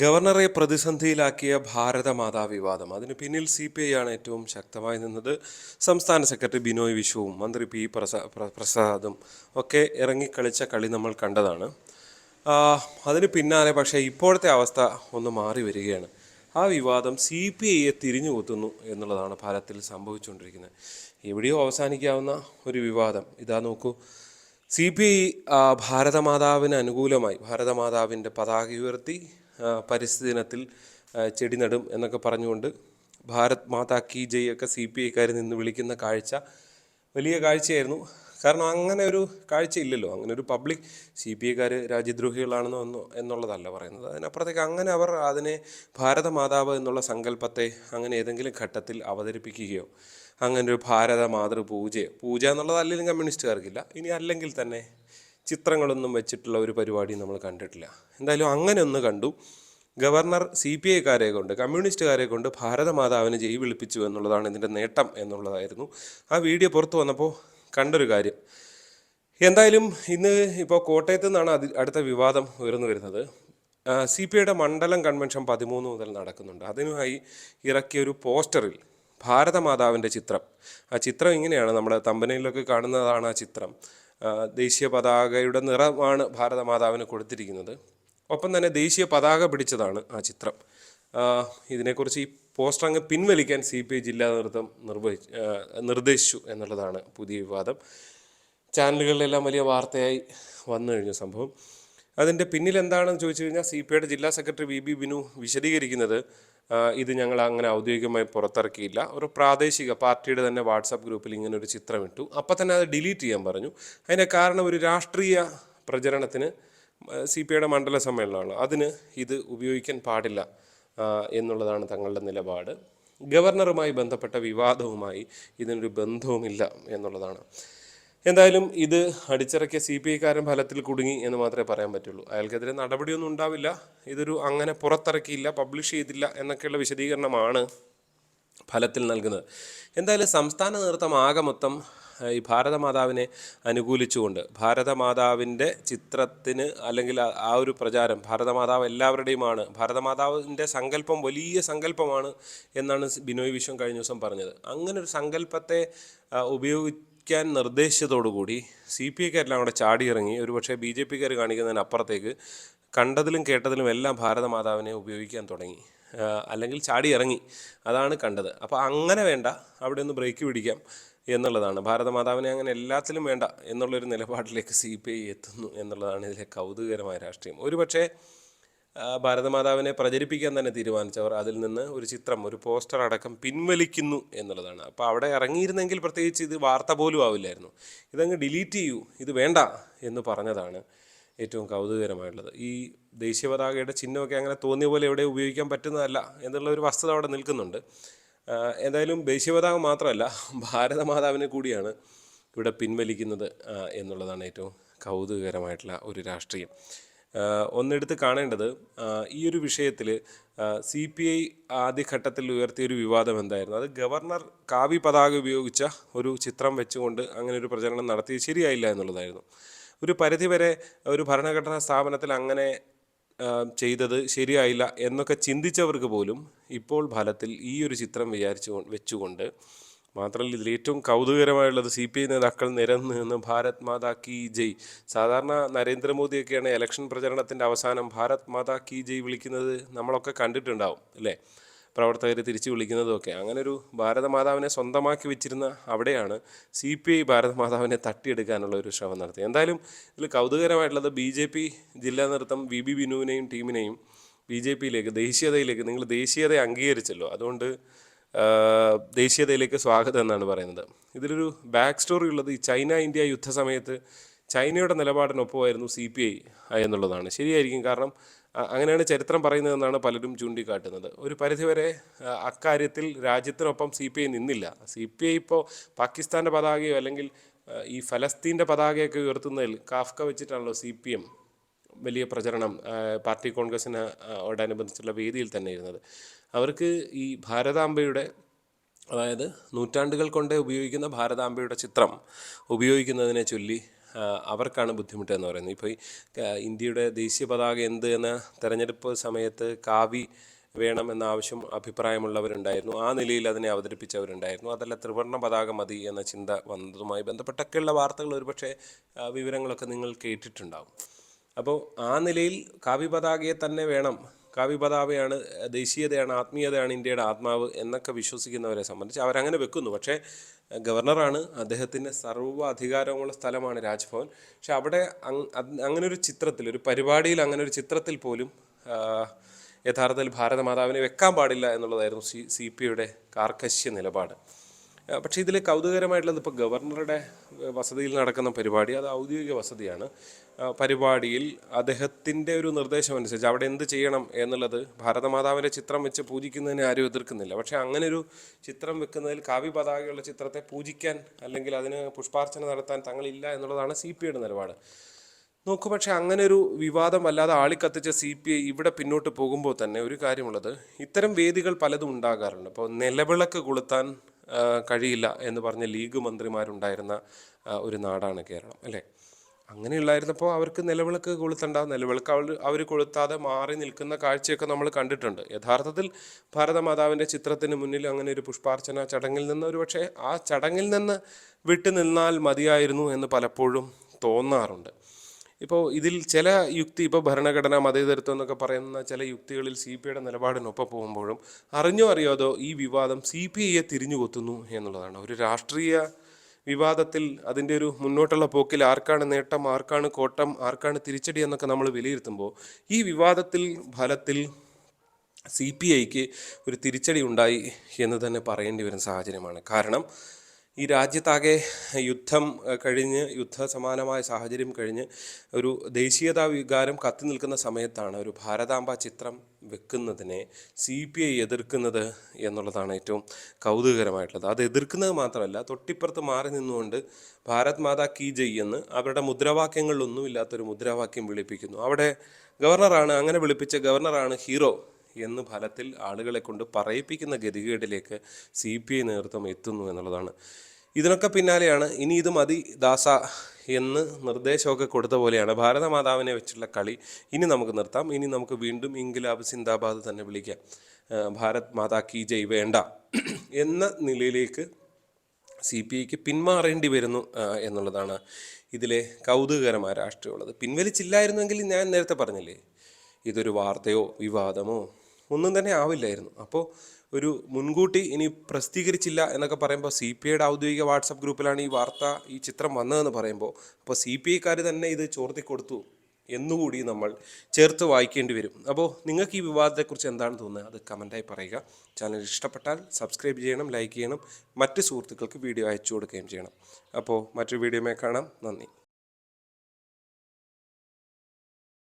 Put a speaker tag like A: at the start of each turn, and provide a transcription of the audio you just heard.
A: ഗവർണറെ പ്രതിസന്ധിയിലാക്കിയ ഭാരതമാതാ വിവാദം. അതിന് പിന്നിൽ സി പി ഐ ആണ് ഏറ്റവും ശക്തമായി നിന്നത്. സംസ്ഥാന സെക്രട്ടറി ബിനോയ് വിശ്വവും മന്ത്രി പി പ്രസാ പ്രസാദും ഒക്കെ ഇറങ്ങിക്കളിച്ച കളി നമ്മൾ കണ്ടതാണ്. അതിന് പിന്നാലെ പക്ഷേ ഇപ്പോഴത്തെ അവസ്ഥ ഒന്ന് മാറി വരികയാണ്. ആ വിവാദം സി പി ഐയെ തിരിഞ്ഞു കുത്തുന്നു എന്നുള്ളതാണ് ഫലത്തിൽ സംഭവിച്ചുകൊണ്ടിരിക്കുന്നത്. എവിടെയോ അവസാനിക്കാവുന്ന ഒരു വിവാദം. ഇതാ നോക്കൂ. സി പി ഐ ഭാരതമാതാവിന് അനുകൂലമായി ഭാരതമാതാവിന്റെ പതാക ഉയർത്തി പരിസ്ഥിതി ദിനത്തിൽ ചെടി നടും എന്നൊക്കെ പറഞ്ഞുകൊണ്ട് ഭാരത് മാതാ കി ജയ് ഒക്കെ സി പി ഐക്കാരിൽ നിന്ന് വിളിക്കുന്ന കാഴ്ച വലിയ കാഴ്ചയായിരുന്നു. കാരണം അങ്ങനെ ഒരു കാഴ്ച ഇല്ലല്ലോ. അങ്ങനെ ഒരു പബ്ലിക് സി പി ഐക്കാർ രാജ്യദ്രോഹികളാണെന്നോ എന്നോ എന്നുള്ളതല്ല പറയുന്നത്. അതിനപ്പുറത്തേക്ക് അങ്ങനെ അവർ അതിനെ ഭാരത മാതാവ് എന്നുള്ള സങ്കല്പത്തെ അങ്ങനെ ഏതെങ്കിലും ഘട്ടത്തിൽ അവതരിപ്പിക്കുകയോ അങ്ങനെ ഒരു ഭാരത മാതൃ പൂജയോ പൂജ എന്നുള്ളത് അല്ലെങ്കിലും കമ്മ്യൂണിസ്റ്റുകാർക്കില്ല. ഇനി അല്ലെങ്കിൽ തന്നെ ചിത്രങ്ങളൊന്നും വെച്ചിട്ടുള്ള ഒരു പരിപാടി നമ്മൾ കണ്ടിട്ടില്ല. എന്തായാലും അങ്ങനെ ഒന്ന് കണ്ടു. ഗവർണർ സി പി ഐക്കാരെ കൊണ്ട് കമ്മ്യൂണിസ്റ്റുകാരെ കൊണ്ട് ഭാരതമാതാവിനെ ജയ് വിളിപ്പിച്ചു എന്നുള്ളതാണ് ഇതിന്റെ നേട്ടം എന്നുള്ളതായിരുന്നു. ആ വീഡിയോ പുറത്തു വന്നപ്പോൾ കണ്ടൊരു കാര്യം. എന്തായാലും ഇന്ന് ഇപ്പോൾ കോട്ടയത്ത് നിന്നാണ് അതി അടുത്ത വിവാദം ഉയർന്നു വരുന്നത്. സി പി ഐയുടെ മണ്ഡലം കൺവെൻഷൻ പതിമൂന്ന് മുതൽ നടക്കുന്നുണ്ട്. അതിനുമായി ഇറക്കിയ ഒരു പോസ്റ്ററിൽ ഭാരതമാതാവിന്റെ ചിത്രം. ആ ചിത്രം ഇങ്ങനെയാണ്. നമ്മുടെ തമ്പനയിലൊക്കെ കാണുന്നതാണ് ആ ചിത്രം. ദേശീയ പതാകയുടെ നിറമാണ് ഭാരതമാതാവിന് കൊടുത്തിരിക്കുന്നത്. ഒപ്പം തന്നെ ദേശീയ പതാക പിടിച്ചതാണ് ആ ചിത്രം. ഇതിനെക്കുറിച്ച് ഈ പോസ്റ്റർ അങ്ങ് പിൻവലിക്കാൻ സി പി ഐ ജില്ലാ നേതൃത്വം നിർവഹിച്ചു നിർദ്ദേശിച്ചു എന്നുള്ളതാണ് പുതിയ വിവാദം. ചാനലുകളിലെല്ലാം വലിയ വാർത്തയായി വന്നു കഴിഞ്ഞു സംഭവം. അതിന്റെ പിന്നിൽ എന്താണെന്ന് ചോദിച്ചു കഴിഞ്ഞാൽ സി പി ഐയുടെ ജില്ലാ സെക്രട്ടറി വി ബി ബിനു വിശദീകരിക്കുന്നത് ഇത് ഞങ്ങൾ അങ്ങനെ ഔദ്യോഗികമായി പുറത്തിറക്കിയില്ല. ഒരു പ്രാദേശിക പാർട്ടിയുടെ തന്നെ വാട്സാപ്പ് ഗ്രൂപ്പിൽ ഇങ്ങനെ ഒരു ചിത്രം ഇട്ടു. അപ്പം തന്നെ അത് ഡിലീറ്റ് ചെയ്യാൻ പറഞ്ഞു. അതിന്റെ കാരണം ഒരു രാഷ്ട്രീയ പ്രചരണത്തിന് സി പി ഐയുടെ മണ്ഡല സമ്മേളനമാണ്. അതിന് ഇത് ഉപയോഗിക്കാൻ പാടില്ല എന്നുള്ളതാണ് തങ്ങളുടെ നിലപാട്. ഗവർണറുമായി ബന്ധപ്പെട്ട വിവാദവുമായി ഇതിനൊരു ബന്ധവുമില്ല എന്നുള്ളതാണ്. എന്തായാലും ഇത് അടിച്ചിറക്കിയ സി പി ഐക്കാരൻ ഫലത്തിൽ കുടുങ്ങി എന്ന് മാത്രമേ പറയാൻ പറ്റുള്ളൂ. അയാൾക്കെതിരെ നടപടിയൊന്നും ഉണ്ടാവില്ല. ഇതൊരു അങ്ങനെ പുറത്തിറക്കിയില്ല പബ്ലിഷ് ചെയ്തില്ല എന്നൊക്കെയുള്ള വിശദീകരണമാണ് ഫലത്തിൽ നൽകുന്നത്. എന്തായാലും സംസ്ഥാന നേതൃത്വം ആകെ മൊത്തം ഈ ഭാരതമാതാവിനെ അനുകൂലിച്ചുകൊണ്ട് ഭാരതമാതാവിന്റെ ചിത്രത്തിന് അല്ലെങ്കിൽ ആ- ഒരു പ്രചാരം ഭാരതമാതാവ് എല്ലാവരുടെയുമാണ് ഭാരതമാതാവിന്റെ സങ്കല്പം വലിയ സങ്കല്പമാണ് എന്നാണ് ബിനോയ് വിശ്വം കഴിഞ്ഞ ദിവസം പറഞ്ഞത്. അങ്ങനെ ഒരു സങ്കല്പത്തെ ആ, ഉപയോഗിക്കാൻ നിർദ്ദേശിച്ചതോടുകൂടി സി പി ഐക്കാരെല്ലാം കൂടെ ചാടിയിറങ്ങി. ഒരുപക്ഷെ ബി ജെ പിക്കാർ കാണിക്കുന്നതിനപ്പുറത്തേക്ക് കണ്ടതിലും കേട്ടതിലും എല്ലാം ഭാരതമാതാവിനെ ഉപയോഗിക്കാൻ തുടങ്ങി. അല്ലെങ്കിൽ ചാടി ഇറങ്ങി അതാണ് കണ്ടത്. അപ്പോൾ അങ്ങനെ വേണ്ട. അവിടെ ഒന്ന് ബ്രേക്ക് പിടിക്കാം എന്നുള്ളതാണ്. ഭാരതമാതാവിനെ അങ്ങനെ എല്ലാത്തിലും വേണ്ട എന്നുള്ളൊരു നിലപാടിലേക്ക് സി പി ഐ എത്തുന്നു എന്നുള്ളതാണ് ഇതിലെ കൗതുകകരമായ രാഷ്ട്രീയം. ഒരുപക്ഷെ ഭാരതമാതാവിനെ പ്രചരിപ്പിക്കാൻ തന്നെ തീരുമാനിച്ചവർ അതിൽ നിന്ന് ഒരു ചിത്രം ഒരു പോസ്റ്റർ അടക്കം പിൻവലിക്കുന്നു എന്നുള്ളതാണ്. അപ്പോൾ അവിടെ ഇറങ്ങിയിരുന്നെങ്കിൽ പ്രത്യേകിച്ച് ഇത് വാർത്ത പോലും ആവില്ലായിരുന്നു. ഇതങ്ങ് ഡിലീറ്റ് ചെയ്യൂ ഇത് വേണ്ട എന്ന് പറഞ്ഞതാണ് ഏറ്റവും കൗതുകകരമായിട്ടുള്ളത് ഈ ദേശീയ പതാകയുടെ ചിഹ്നമൊക്കെ അങ്ങനെ തോന്നിയ പോലെ എവിടെ ഉപയോഗിക്കാൻ പറ്റുന്നതല്ല എന്നുള്ള ഒരു വസ്തുത അവിടെ നിൽക്കുന്നുണ്ട്. എന്തായാലും ദേശീയ പതാക മാത്രമല്ല ഭാരതമാതാവിനെ കൂടിയാണ് ഇവിടെ പിൻവലിക്കുന്നത് എന്നുള്ളതാണ് ഏറ്റവും കൗതുകകരമായിട്ടുള്ള ഒരു രാഷ്ട്രീയം. ഒന്നെടുത്ത് കാണേണ്ടത് ഈ ഒരു വിഷയത്തിൽ സി പി ഐ ആദ്യഘട്ടത്തിൽ ഉയർത്തിയൊരു വിവാദം എന്തായിരുന്നു? അത് ഗവർണർ കാവി പതാക ഉപയോഗിച്ച ഒരു ചിത്രം വെച്ചുകൊണ്ട് അങ്ങനെ ഒരു പ്രചരണം നടത്തിയത് ശരിയായില്ല എന്നുള്ളതായിരുന്നു. ഒരു പരിധിവരെ ഒരു ഭരണഘടനാ സ്ഥാപനത്തിൽ അങ്ങനെ ചെയ്തത് ശരിയായില്ല എന്നൊക്കെ ചിന്തിച്ചവർക്ക് പോലും ഇപ്പോൾ ഫലത്തിൽ ഈ ഒരു ചിത്രം വിചാരിച്ചു വെച്ചുകൊണ്ട് മാത്രമല്ല ഇതിൽ ഏറ്റവും കൗതുകരമായുള്ളത് സി പി ഐ നേതാക്കൾ നിരന്ന് നിന്ന് ഭാരത് മാതാ കി ജയ്. സാധാരണ നരേന്ദ്രമോദിയൊക്കെയാണ് ഇലക്ഷൻ പ്രചരണത്തിന്റെ അവസാനം ഭാരത് മാതാ കി ജയ് വിളിക്കുന്നത് നമ്മളൊക്കെ കണ്ടിട്ടുണ്ടാവും അല്ലേ? പ്രവർത്തകർ തിരിച്ചു വിളിക്കുന്നതും ഒക്കെ അങ്ങനെ ഒരു ഭാരതമാതാവിനെ സ്വന്തമാക്കി വെച്ചിരുന്ന അവിടെയാണ് സി പി ഐ ഭാരതമാതാവിനെ തട്ടിയെടുക്കാനുള്ള ഒരു ശ്രമം നടത്തിയത്. എന്തായാലും ഇതിൽ കൗതുകരമായിട്ടുള്ളത് ബി ജെ പി ജില്ലാ നേതൃത്വം വി ബി ബിനുവിനെയും ടീമിനെയും ബി ജെ പിയിലേക്ക് ദേശീയതയിലേക്ക് നിങ്ങൾ ദേശീയത അംഗീകരിച്ചല്ലോ. അതുകൊണ്ട് ദേശീയതയിലേക്ക് സ്വാഗതം എന്നാണ് പറയുന്നത്. ഇതിലൊരു ബാക്ക് സ്റ്റോറി ഉള്ളത് ഈ ചൈന ഇന്ത്യ യുദ്ധ സമയത്ത് ചൈനയുടെ നിലപാടിനൊപ്പമായിരുന്നു സി പി ഐ എന്നുള്ളതാണ്. ശരിയായിരിക്കും കാരണം അങ്ങനെയാണ് ചരിത്രം പറയുന്നതെന്നാണ് പലരും ചൂണ്ടിക്കാട്ടുന്നത്. ഒരു പരിധിവരെ അക്കാര്യത്തിൽ രാജ്യത്തിനൊപ്പം സി പി ഐ നിന്നില്ല. സി പി ഐ ഇപ്പോൾ പാകിസ്ഥാന്റെ പതാകയോ അല്ലെങ്കിൽ ഈ ഫലസ്തീന്റെ പതാകയൊക്കെ ഉയർത്തുന്നതിൽ കാഫ്ക വെച്ചിട്ടാണല്ലോ സി പി എം വലിയ പ്രചരണം പാർട്ടി കോൺഗ്രസിന് ഓടനുബന്ധിച്ചുള്ള വേദിയിൽ തന്നെ ഇരുന്നത്. അവർക്ക് ഈ ഭാരതാംബയുടെ അതായത് നൂറ്റാണ്ടുകൾ കൊണ്ട് ഉപയോഗിക്കുന്ന ഭാരതാംബയുടെ ചിത്രം ഉപയോഗിക്കുന്നതിനെ ചൊല്ലി അവർക്കാണ് ബുദ്ധിമുട്ട് എന്ന് പറയുന്നത്. ഇപ്പോൾ ഈ ഇന്ത്യയുടെ ദേശീയ പതാക എന്ത് എന്ന തെരഞ്ഞെടുപ്പ് സമയത്ത് കാവി വേണം എന്ന ആവശ്യം അഭിപ്രായമുള്ളവരുണ്ടായിരുന്നു. ആ നിലയിൽ അതിനെ അവതരിപ്പിച്ചവരുണ്ടായിരുന്നു. അതല്ല ത്രിവർണ പതാക മതി എന്ന ചിന്ത വന്നതുമായി ബന്ധപ്പെട്ടൊക്കെയുള്ള വാർത്തകൾ ഒരുപക്ഷെ വിവരങ്ങളൊക്കെ നിങ്ങൾ കേട്ടിട്ടുണ്ടാവും. അപ്പോൾ ആ നിലയിൽ കാവ്യ പതാകയെ തന്നെ വേണം കാവ്യ പതാകയാണ് ദേശീയതയാണ് ആത്മീയതയാണ് ഇന്ത്യയുടെ ആത്മാവ് എന്നൊക്കെ വിശ്വസിക്കുന്നവരെ സംബന്ധിച്ച് അവരങ്ങനെ വെക്കുന്നു. പക്ഷേ ഗവർണറാണ്. അദ്ദേഹത്തിന്റെ സർവ അധികാരമുള്ള സ്ഥലമാണ് രാജ്ഭവൻ. പക്ഷെ അവിടെ അങ്ങനെ ഒരു ചിത്രത്തിൽ ഒരു പരിപാടിയിൽ അങ്ങനെ ഒരു ചിത്രത്തിൽ പോലും യഥാർത്ഥത്തിൽ ഭാരതമാതാവിനെ വെക്കാൻ പാടില്ല എന്നുള്ളതായിരുന്നു സി സി പി യുടെ കാർക്കശ്യ നിലപാട്. പക്ഷേ ഇതിൽ കൗതുകരമായിട്ടുള്ളത് ഇപ്പോൾ ഗവർണറുടെ വസതിയിൽ നടക്കുന്ന പരിപാടി അത് ഔദ്യോഗിക വസതിയാണ്. പരിപാടിയിൽ അദ്ദേഹത്തിന്റെ ഒരു നിർദ്ദേശം അനുസരിച്ച് അവിടെ എന്ത് ചെയ്യണം എന്നുള്ളത് ഭാരതമാതാവിന്റെ ചിത്രം വെച്ച് പൂജിക്കുന്നതിനെ ആരും എതിർക്കുന്നില്ല. പക്ഷേ അങ്ങനെ ഒരു ചിത്രം വെക്കുന്നതിൽ കാവ്യ പതാകയുള്ള ചിത്രത്തെ പൂജിക്കാൻ അല്ലെങ്കിൽ അതിന് പുഷ്പാർച്ചന നടത്താൻ തങ്ങളില്ല എന്നുള്ളതാണ് സി പി ഐയുടെ നിലപാട്. നോക്കൂ പക്ഷേ അങ്ങനെ ഒരു വിവാദം വല്ലാതെ ആളിക്കത്തിച്ച സി പി ഐ ഇവിടെ പിന്നോട്ട് പോകുമ്പോൾ തന്നെ ഒരു കാര്യമുള്ളത് ഇത്തരം വേദികൾ പലതും ഉണ്ടാകാറുണ്ട്. അപ്പോൾ നിലവിളക്ക് കൊളുത്താൻ കഴിയില്ല എന്ന് പറഞ്ഞ ലീഗ് മന്ത്രിമാരുണ്ടായിരുന്ന ഒരു നാടാണ് കേരളം അല്ലേ? അങ്ങനെ അങ്ങനെയുള്ളായിരുന്നപ്പോൾ അവർക്ക് നിലവിളക്ക് കൊളുത്തണ്ട നിലവിളക്ക് അവർ അവർ കൊളുത്താതെ മാറി നിൽക്കുന്ന കാഴ്ചയൊക്കെ നമ്മൾ കണ്ടിട്ടുണ്ട്. യഥാർത്ഥത്തിൽ ഭാരതമാതാവിന്റെ ചിത്രത്തിന് മുന്നിൽ അങ്ങനെ ഒരു പുഷ്പാർച്ചന ചടങ്ങിൽ നിന്ന് ഒരു പക്ഷേ ആ ചടങ്ങിൽ നിന്ന് വിട്ടു നിന്നാൽ മതിയായിരുന്നു എന്ന് പലപ്പോഴും തോന്നാറുണ്ട്. ഇപ്പോൾ ഇതിൽ ചില യുക്തി ഇപ്പോൾ ഭരണഘടന മതേതരത്വം എന്നൊക്കെ പറയുന്ന ചില യുക്തികളിൽ സി പി ഐയുടെ നിലപാടിനൊപ്പം പോകുമ്പോഴും അറിഞ്ഞോ അറിയാതോ ഈ വിവാദം സി പി ഐയെ തിരിഞ്ഞു കൊത്തുന്നു എന്നുള്ളതാണ്. ഒരു രാഷ്ട്രീയ വിവാദത്തിൽ അതിന്റെ ഒരു മുന്നോട്ടുള്ള പോക്കിൽ ആർക്കാണ് നേട്ടം ആർക്കാണ് കോട്ടം ആർക്കാണ് തിരിച്ചടി എന്നൊക്കെ നമ്മൾ വിലയിരുത്തുമ്പോൾ ഈ വിവാദത്തിൽ ഫലത്തിൽ സി പി ഐക്ക് ഒരു തിരിച്ചടി ഉണ്ടായി എന്ന് തന്നെ പറയേണ്ടി വരുന്ന സാഹചര്യമാണ്. കാരണം ഈ രാജ്യത്താകെ യുദ്ധം കഴിഞ്ഞ് യുദ്ധസമാനമായ സാഹചര്യം കഴിഞ്ഞ് ഒരു ദേശീയതാ വികാരം കത്തി നിൽക്കുന്ന സമയത്താണ് ഒരു ഭാരതാംബ ചിത്രം വെക്കുന്നതിനെ സി പി ഐ എതിർക്കുന്നത് എന്നുള്ളതാണ് ഏറ്റവും കൗതുകകരമായിട്ടുള്ളത്. അത് എതിർക്കുന്നത് മാത്രമല്ല തൊട്ടിപ്പുറത്ത് മാറി നിന്നുകൊണ്ട് ഭാരത് മാതാ കി ജയ് അവരുടെ മുദ്രാവാക്യങ്ങളിലൊന്നുമില്ലാത്തൊരു മുദ്രാവാക്യം വിളിപ്പിക്കുന്നു. അവിടെ ഗവർണറാണ് അങ്ങനെ വിളിപ്പിച്ച ഗവർണറാണ് ഹീറോ. എന്ന് ഫലത്തിൽ ആളുകളെ കൊണ്ട് പറയിപ്പിക്കുന്ന ഗതികേടിലേക്ക് സി പി ഐ നേതൃത്വം എത്തുന്നു എന്നുള്ളതാണ്. ഇതിനൊക്കെ പിന്നാലെയാണ് ഇനി ഇത് മതി ദാസ എന്ന് നിർദ്ദേശമൊക്കെ കൊടുത്ത പോലെയാണ് ഭാരതമാതാവിനെ വെച്ചുള്ള കളി ഇനി നമുക്ക് നിർത്താം. ഇനി നമുക്ക് വീണ്ടും ഇംഗ്ലാബ് സിന്ദാബാദ് തന്നെ വിളിക്കാം. ഭാരത് മാതാ കി ജയ് വേണ്ട എന്ന നിലയിലേക്ക് സി പി ഐക്ക് പിന്മാറേണ്ടി വരുന്നു എന്നുള്ളതാണ് ഇതിലെ കൗതുകകരമായ രാഷ്ട്രീയമുള്ളത്. പിൻവലിച്ചില്ലായിരുന്നെങ്കിൽ ഞാൻ നേരത്തെ പറഞ്ഞില്ലേ? ഇതൊരു വാർത്തയോ വിവാദമോ? ഒന്നും തന്നെ ആവില്ലായിരുന്നു. അപ്പോൾ ഒരു മുൻകൂട്ടി ഇനി പ്രസിദ്ധീകരിച്ചില്ല എന്നൊക്കെ പറയുമ്പോൾ സി പി ഐയുടെ ഔദ്യോഗിക വാട്സപ്പ് ഗ്രൂപ്പിലാണ് ഈ വാർത്ത ഈ ചിത്രം വന്നതെന്ന് പറയുമ്പോൾ അപ്പോൾ സി പി ഐക്കാർ തന്നെ ഇത് ചോർത്തി കൊടുത്തു എന്നുകൂടി നമ്മൾ ചേർത്ത് വായിക്കേണ്ടി വരും. അപ്പോൾ നിങ്ങൾക്ക് ഈ വിവാദത്തെക്കുറിച്ച് എന്താണ് തോന്നുന്നത്? അത് കമന്റായി പറയുക. ചാനൽ ഇഷ്ടപ്പെട്ടാൽ സബ്സ്ക്രൈബ് ചെയ്യണം ലൈക്ക് ചെയ്യണം. മറ്റ് സുഹൃത്തുക്കൾക്ക് വീഡിയോ അയച്ചു കൊടുക്കുകയും ചെയ്യണം. അപ്പോൾ മറ്റൊരു വീഡിയോമേ കാണാം. നന്ദി.